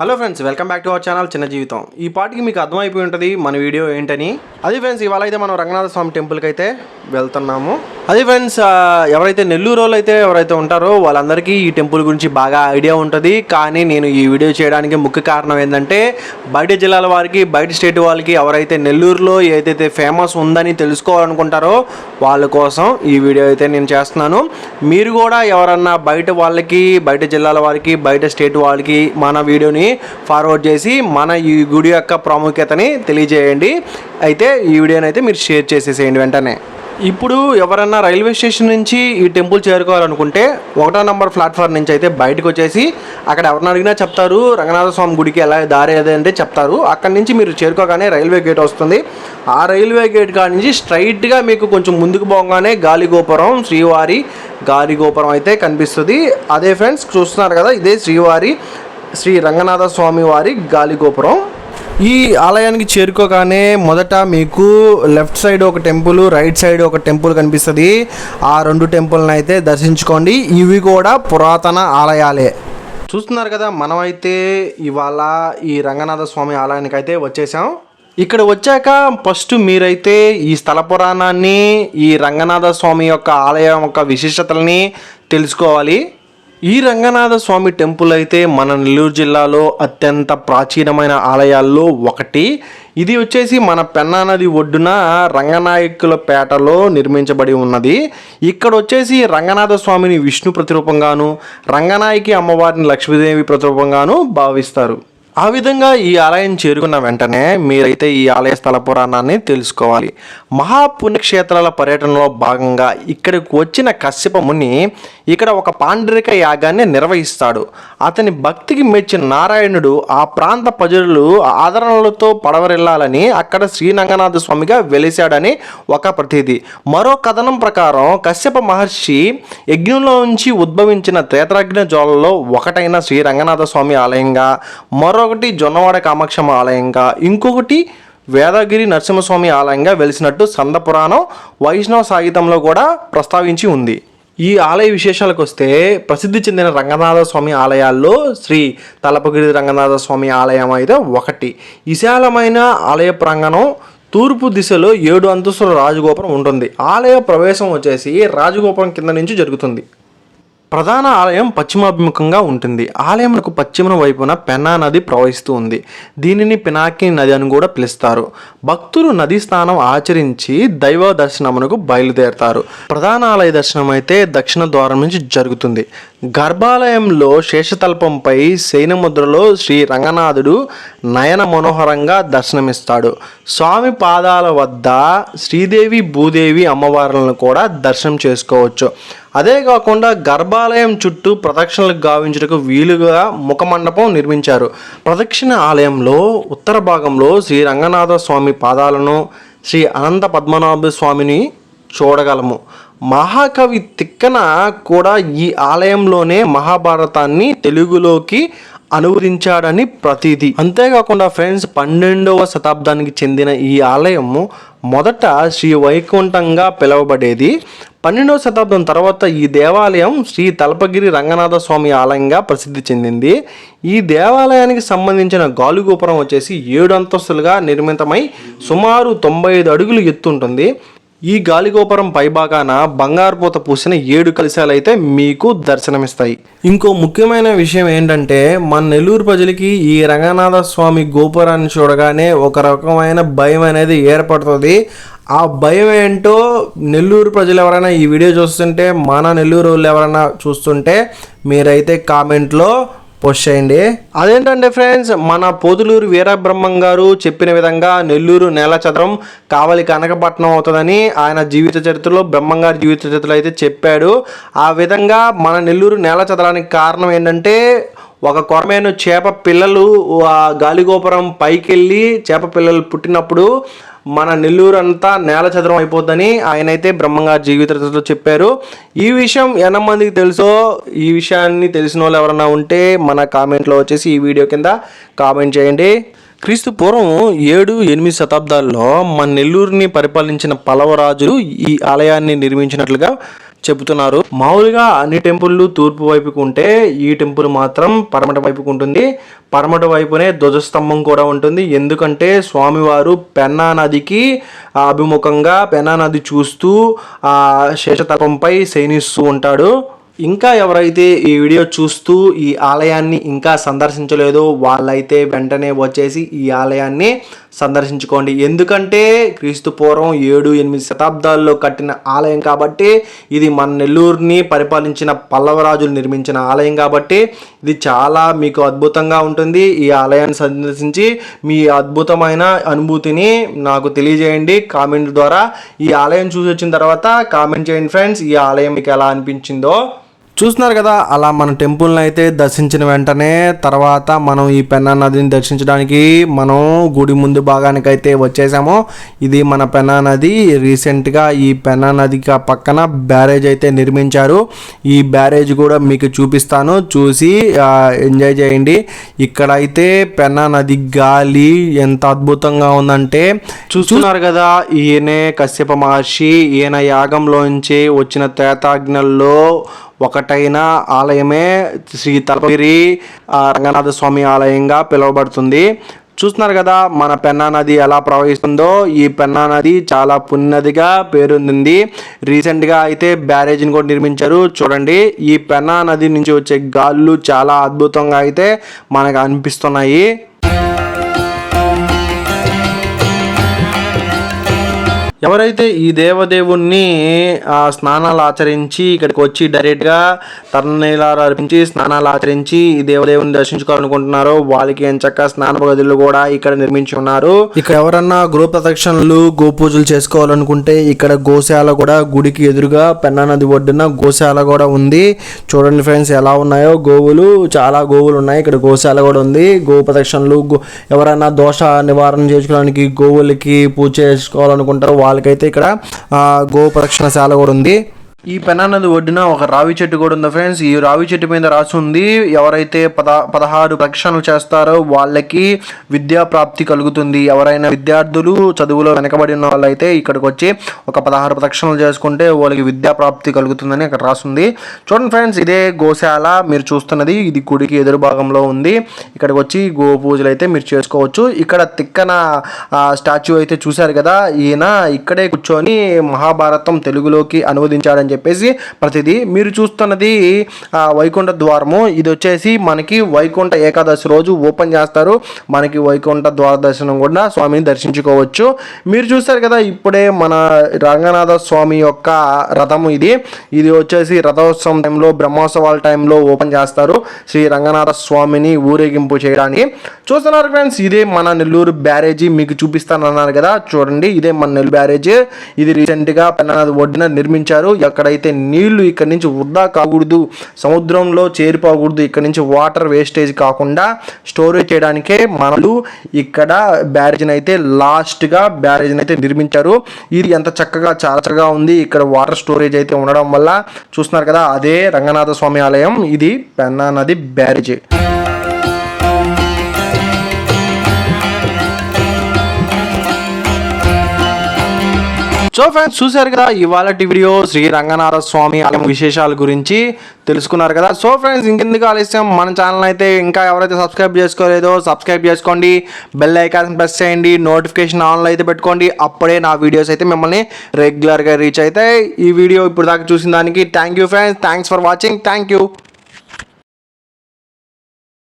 Hello friends welcome back to our channel చిన్న జీవితం ఈ పాటికి మీకు అర్థమైపోయి ఉంటుంది మన వీడియో ఏంటని. అది ఫ్రెండ్స్ ఇవాళ అయితే మనం రంగనాథ స్వామి టెంపుల్కి అయితే వెళ్తున్నాము. అది ఫ్రెండ్స్ ఎవరైతే నెల్లూరు వాళ్ళు అయితే ఎవరైతే ఉంటారో వాళ్ళందరికీ ఈ టెంపుల్ గురించి బాగా ఐడియా ఉంటుంది. కానీ నేను ఈ వీడియో చేయడానికి ముఖ్య కారణం ఏంటంటే బయట జిల్లాల వారికి బయట స్టేట్ వాళ్ళకి ఎవరైతే నెల్లూరులో ఏదైతే ఫేమస్ ఉందని తెలుసుకోవాలనుకుంటారో వాళ్ళ కోసం ఈ వీడియో అయితే నేను చేస్తున్నాను. మీరు కూడా ఎవరన్నా బయట వాళ్ళకి బయట జిల్లాల వారికి బయట స్టేట్ వాళ్ళకి మన వీడియోని ఫార్వర్డ్ చేసి మన ఈ గుడి యొక్క ప్రాముఖ్యతని తెలియజేయండి. అయితే ఈ వీడియోని అయితే మీరు షేర్ చేసేసేయండి వెంటనే. ఇప్పుడు ఎవరన్నా రైల్వే స్టేషన్ నుంచి ఈ టెంపుల్ చేరుకోవాలనుకుంటే ఒకటో నంబర్ ప్లాట్ఫామ్ నుంచి అయితే బయటకు వచ్చేసి అక్కడ ఎవరిని అడిగినా చెప్తారు రంగనాథ స్వామి గుడికి ఎలా దారి అంటే చెప్తారు. అక్కడి నుంచి మీరు చేరుకోగానే రైల్వే గేట్ వస్తుంది. ఆ రైల్వే గేట్ కాడ నుంచి స్ట్రైట్గా మీకు కొంచెం ముందుకు పోగానే గాలిగోపురం శ్రీవారి గాలిగోపురం అయితే కనిపిస్తుంది. అదే ఫ్రెండ్స్ చూస్తున్నారు కదా ఇదే శ్రీవారి శ్రీ రంగనాథ స్వామి వారి గాలిగోపురం ఈ ఆలయానికి చేరుకోగానే మొదట మీకు లెఫ్ట్ సైడ్ ఒక టెంపుల్ రైట్ సైడ్ ఒక టెంపుల్ కనిపిస్తుంది. ఆ రెండు టెంపుల్ని అయితే దర్శించుకోండి. ఇవి కూడా పురాతన ఆలయాలే. చూస్తున్నారు కదా మనమైతే ఇవాళ ఈ రంగనాథ స్వామి ఆలయానికి అయితే వచ్చేసాం. ఇక్కడ వచ్చాక ఫస్ట్ మీరైతే ఈ స్థల పురాణాన్ని ఈ రంగనాథ స్వామి యొక్క ఆలయం యొక్క విశిష్టతల్ని తెలుసుకోవాలి. ఈ రంగనాథ స్వామి టెంపుల్ అయితే మన నెల్లూరు జిల్లాలో అత్యంత ప్రాచీనమైన ఆలయాల్లో ఒకటి. ఇది వచ్చేసి మన పెన్నా నది ఒడ్డున రంగనాయకుల పేటలో నిర్మించబడి ఉన్నది. ఇక్కడ వచ్చేసి రంగనాథ స్వామిని విష్ణు ప్రతిరూపంగాను రంగనాయకి అమ్మవారిని లక్ష్మీదేవి ప్రతిరూపంగాను భావిస్తారు. ఆ విధంగా ఈ ఆలయం చేరుకున్న వెంటనే మీరైతే ఈ ఆలయ స్థల పురాణాన్ని తెలుసుకోవాలి. మహాపుణ్యక్షేత్రాల పర్యటనలో భాగంగా ఇక్కడికి వచ్చిన కశ్యప ముని ఇక్కడ ఒక పాండరిక యాగాన్ని నిర్వహిస్తాడు. అతని భక్తికి మెచ్చిన నారాయణుడు ఆ ప్రాంత ప్రజలు ఆదరణలతో పడవరెళ్ళాలని అక్కడ శ్రీనంగనాథ స్వామిగా వెలిశాడని ఒక ప్రతీది మరో కథనం ప్రకారం కశ్యప మహర్షి యజ్ఞంలో నుంచి ఉద్భవించిన త్రేతాగ్ని జ్వాలలో ఒకటైన శ్రీ రంగనాథ స్వామి ఆలయంగా మరో ఒకటి జొన్నవాడ కామాక్షమ్మ ఆలయంగా ఇంకొకటి వేదగిరి నరసింహస్వామి ఆలయంగా వెలిసినట్టు సందపురాణం వైష్ణవ సాహిత్యంలో కూడా ప్రస్తావించి ఉంది. ఈ ఆలయ విశేషాలకు వస్తే ప్రసిద్ధి చెందిన రంగనాథ స్వామి ఆలయాల్లో శ్రీ తలపగిరి రంగనాథ స్వామి ఆలయం అయితే ఒకటి. విశాలమైన ఆలయ ప్రాంగణం తూర్పు దిశలో ఏడు అంతస్తుల రాజగోపురం ఉంటుంది. ఆలయ ప్రవేశం వచ్చేసి రాజగోపురం కింద నుంచి జరుగుతుంది. ప్రధాన ఆలయం పశ్చిమాభిముఖంగా ఉంటుంది. ఆలయంకు పశ్చిమ వైపున పెన్నా నది ప్రవహిస్తూ ఉంది. దీనిని పినాకి నది అని కూడా పిలుస్తారు. భక్తులు నదీ స్నానం ఆచరించి దైవ దర్శనమునకు బయలుదేరతారు. ప్రధాన ఆలయ దర్శనం అయితే దక్షిణ ద్వారం నుంచి జరుగుతుంది. గర్భాలయంలో శేషతల్పంపై శయనముద్రలో శ్రీ రంగనాథుడు నయన మనోహరంగా దర్శనమిస్తాడు. స్వామి పాదాల వద్ద శ్రీదేవి భూదేవి అమ్మవార్లను కూడా దర్శనం చేసుకోవచ్చు. అదే కాకుండా గర్భాలయం చుట్టూ ప్రదక్షిణలు గావించుటకు వీలుగా ముఖమండపం నిర్మించారు. ప్రదక్షిణ ఆలయంలో ఉత్తర భాగంలో శ్రీ రంగనాథ స్వామి పాదాలను శ్రీ అనంత పద్మనాభ స్వామిని చూడగలము. మహాకవి తిక్కన కూడా ఈ ఆలయంలోనే మహాభారతాన్ని తెలుగులోకి అనువదించాడని ప్రతీది అంతేకాకుండా ఫ్రెండ్స్ పన్నెండవ శతాబ్దానికి చెందిన ఈ ఆలయము మొదట శ్రీ వైకుంఠంగా పిలువబడేది. పన్నెండవ శతాబ్దం తర్వాత ఈ దేవాలయం శ్రీ తలపగిరి రంగనాథ స్వామి ఆలయంగా ప్రసిద్ధి చెందింది. ఈ దేవాలయానికి సంబంధించిన గాలిగోపురం వచ్చేసి ఏడు అంతస్తులుగా నిర్మితమై సుమారు తొంభై ఐదు అడుగులు ఎత్తుంటుంది ఈ గాలిగోపురం పైభాగాన బంగారు పూత పూసిన ఏడు కలశాలైతే అయితే మీకు దర్శనమిస్తాయి. ఇంకో ముఖ్యమైన విషయం ఏంటంటే మన నెల్లూరు ప్రజలకి ఈ రంగనాథ స్వామి గోపురాన్ని చూడగానే ఒక రకమైన భయం అనేది ఏర్పడుతుంది. ఆ భయం ఏంటో నెల్లూరు ప్రజలు ఎవరైనా ఈ వీడియో చూస్తుంటే మన నెల్లూరు వాళ్ళు ఎవరైనా చూస్తుంటే మీరైతే కామెంట్లో పోస్ట్ చేయండి. అదేంటంటే ఫ్రెండ్స్ మన పొదులూరు వీరబ్రహ్మం గారు చెప్పిన విధంగా నెల్లూరు నేల చదరం కావలి కనకపట్నం అవుతుందని ఆయన జీవిత చరిత్రలో బ్రహ్మం గారి జీవిత చరిత్రలో అయితే చెప్పాడు. ఆ విధంగా మన నెల్లూరు నేల చదరానికి కారణం ఏంటంటే ఒక కొరమేను చేప పిల్లలు ఆ గాలిగోపురం పైకి వెళ్ళి చేప పిల్లలు పుట్టినప్పుడు మన నెల్లూరు అంతా నేల చదరం అయిపోద్దని ఆయన అయితే బ్రహ్మంగారి జీవితంలో చెప్పారు. ఈ విషయం ఎంతమందికి తెలుసో ఈ విషయాన్ని తెలిసిన వాళ్ళు ఎవరైనా ఉంటే మన కామెంట్లో వచ్చేసి ఈ వీడియో కింద కామెంట్ చేయండి. క్రీస్తు పూర్వం ఏడు ఎనిమిది శతాబ్దాల్లో మన నెల్లూరుని పరిపాలించిన పలవరాజులు ఈ ఆలయాన్ని నిర్మించినట్లుగా చెబుతున్నారు. మామూలుగా అన్ని టెంపుల్లు తూర్పు వైపుకు ఉంటే ఈ టెంపుల్ మాత్రం పడమట వైపుకు ఉంటుంది. పడమట వైపునే ధ్వజస్తంభం కూడా ఉంటుంది. ఎందుకంటే స్వామివారు పెన్నా నదికి అభిముఖంగా పెన్నా నది చూస్తూ ఆ శయనిస్తూ ఉంటాడు. ఇంకా ఎవరైతే ఈ వీడియో చూస్తూ ఈ ఆలయాన్ని ఇంకా సందర్శించలేదో వాళ్ళైతే వెంటనే వచ్చేసి ఈ ఆలయాన్ని సందర్శించుకోండి. ఎందుకంటే క్రీస్తు పూర్వం ఏడు ఎనిమిది శతాబ్దాల్లో కట్టిన ఆలయం కాబట్టి ఇది మన నెల్లూరుని పరిపాలించిన పల్లవరాజులు నిర్మించిన ఆలయం కాబట్టి ఇది చాలా మీకు అద్భుతంగా ఉంటుంది. ఈ ఆలయాన్ని సందర్శించి మీ అద్భుతమైన అనుభూతిని నాకు తెలియజేయండి. కామెంట్ ద్వారా ఈ ఆలయం చూసి వచ్చిన తర్వాత కామెంట్ చేయండి ఫ్రెండ్స్. ఈ ఆలయం మీకు ఎలా అనిపించిందో చూస్తున్నారు కదా అలా మన టెంపుల్ని అయితే దర్శించిన వెంటనే తర్వాత మనం ఈ పెన్నా నదిని దర్శించడానికి మనం గుడి ముందు భాగానికి అయితే వచ్చేసాము. ఇది మన పెన్నా నది. రీసెంట్గా ఈ పెన్నా నదికి పక్కన బ్యారేజ్ అయితే నిర్మించారు. ఈ బ్యారేజ్ కూడా మీకు చూపిస్తాను. చూసి ఎంజాయ్ చేయండి. ఇక్కడైతే పెన్నా నది గాలి ఎంత అద్భుతంగా ఉందంటే చూస్తున్నారు కదా ఈయనే కశ్యప మహర్షి ఈయన యాగంలోంచి వచ్చిన త్రేతాజ్ఞల్లో ఒకటైన ఆలయమే శ్రీ తలపగిరి రంగనాథ స్వామి ఆలయంగా పిలువబడుతుంది. చూస్తున్నారు కదా మన పెన్నా నది ఎలా ప్రవహిస్తుందో ఈ పెన్నా నది చాలా పుణ్యనదిగా పేరొందింది. రీసెంట్గా అయితే బ్యారేజ్ని కూడా నిర్మించారు. చూడండి ఈ పెన్నా నది నుంచి వచ్చే గాళ్ళు చాలా అద్భుతంగా అయితే మనకు అనిపిస్తున్నాయి. ఎవరైతే ఈ దేవదేవుణ్ణి ఆ, స్నానాలు ఆచరించి ఇక్కడికి వచ్చి డైరెక్ట్గా తరణీలాలు అర్పించి స్నానాలు ఆచరించి ఈ దేవదేవుని దర్శించుకోవాలనుకుంటున్నారో వాళ్ళకి ఎంచక్క స్నాన గదులు కూడా ఇక్కడ నిర్మించి ఉన్నారు. ఇక్కడ ఎవరన్నా గృహ ప్రదక్షిణలు గోపూజలు చేసుకోవాలనుకుంటే ఇక్కడ గోశాల కూడా గుడికి ఎదురుగా పెన్నా నది ఒడ్డున గోశాల కూడా ఉంది. చూడండి ఫ్రెండ్స్ ఎలా ఉన్నాయో గోవులు చాలా గోవులు ఉన్నాయి. ఇక్కడ గోశాల కూడా ఉంది. గో ప్రదక్షిణలు ఎవరైనా దోష నివారణ చేసుకోవడానికి గోవులకి పూజ చేసుకోవాలనుకుంటారో వాళ్ళకైతే ఇక్కడ ఆ, గో ప్రదక్షిణశాల కూడా ఉంది. ఈ పెనానది ఒడ్డున ఒక రావి చెట్టు కూడా ఉంది ఫ్రెండ్స్ ఈ రావి చెట్టు మీద రాసి ఉంది ఎవరైతే పద పదహారు ప్రక్షణలు చేస్తారో వాళ్ళకి విద్యా ప్రాప్తి కలుగుతుంది. ఎవరైనా విద్యార్థులు చదువులో వెనకబడి ఉన్న వాళ్ళైతే ఇక్కడికి వచ్చి ఒక పదహారు ప్రదక్షిణలు చేసుకుంటే వాళ్ళకి విద్యా ప్రాప్తి కలుగుతుందని అక్కడ రాసింది. చూడండి ఫ్రెండ్స్ ఇదే గోశాల మీరు చూస్తున్నది. ఇది గుడికి ఎదురు భాగంలో ఉంది. ఇక్కడికి వచ్చి గో పూజలు అయితే మీరు చేసుకోవచ్చు. ఇక్కడ తిక్కన స్టాచ్యూ అయితే చూశారు కదా ఈయన ఇక్కడే కూర్చొని మహాభారతం తెలుగులోకి అనువదించాడని చెప్పేసి ప్రతిదీ మీరు చూస్తున్నది వైకుంఠ ద్వారము. ఇది వచ్చేసి మనకి వైకుంఠ ఏకాదశి రోజు ఓపెన్ చేస్తారు. మనకి వైకుంఠ ద్వార దర్శనం కూడా స్వామిని దర్శించుకోవచ్చు. మీరు చూస్తారు కదా ఇప్పుడే మన రంగనాథ స్వామి యొక్క రథము ఇది. ఇది వచ్చేసి రథోత్సవం టైంలో బ్రహ్మోత్సవాల టైంలో ఓపెన్ చేస్తారు శ్రీ రంగనాథ స్వామిని ఊరేగింపు చేయడానికి. చూస్తున్నారు ఫ్రెండ్స్ ఇదే మన నెల్లూరు బ్యారేజీ మీకు చూపిస్తానన్నారు కదా. చూడండి ఇదే మన నెల్లూరు బ్యారేజీ. ఇది రీసెంట్గా పెన్నానది ఒడ్డున నిర్మించారు. ఎక్కడైతే నీళ్ళు ఇక్కడ నుంచి వృధా కాకూడదు సముద్రంలో చేరిపోకూడదు ఇక్కడ నుంచి వాటర్ వేస్టేజ్ కాకుండా స్టోరేజ్ చేయడానికే మనలు ఇక్కడ బ్యారేజ్ని అయితే లాస్ట్గా బ్యారేజ్ని అయితే నిర్మించారు. ఇది ఎంత చక్కగా చాలా చక్కగా ఉంది. ఇక్కడ వాటర్ స్టోరేజ్ అయితే ఉండడం వల్ల చూస్తున్నారు కదా అదే రంగనాథ స్వామి ఆలయం. ఇది పెన్నా నది బ్యారేజ్. సో ఫ్రెండ్స్ చూశారు కదా ఇవాళ వీడియో శ్రీ రంగనాథ స్వామి ఆలయం విశేషాల గురించి తెలుసుకున్నారు కదా. సో ఫ్రెండ్స్ ఇంకెందుకు ఆలస్యం? మన ఛానల్ అయితే ఇంకా ఎవరైతే సబ్స్క్రైబ్ చేసుకోలేదో సబ్స్క్రైబ్ చేసుకోండి. బెల్ ఐకాన్ ప్రెస్ చేయండి. నోటిఫికేషన్ ఆన్లో అయితే పెట్టుకోండి. అప్పుడే నా వీడియోస్ అయితే మిమ్మల్ని రెగ్యులర్గా రీచ్ అవుతాయి. ఈ వీడియో ఇప్పుడు దాకా చూసిన దానికి thank you friends thanks for watching thank you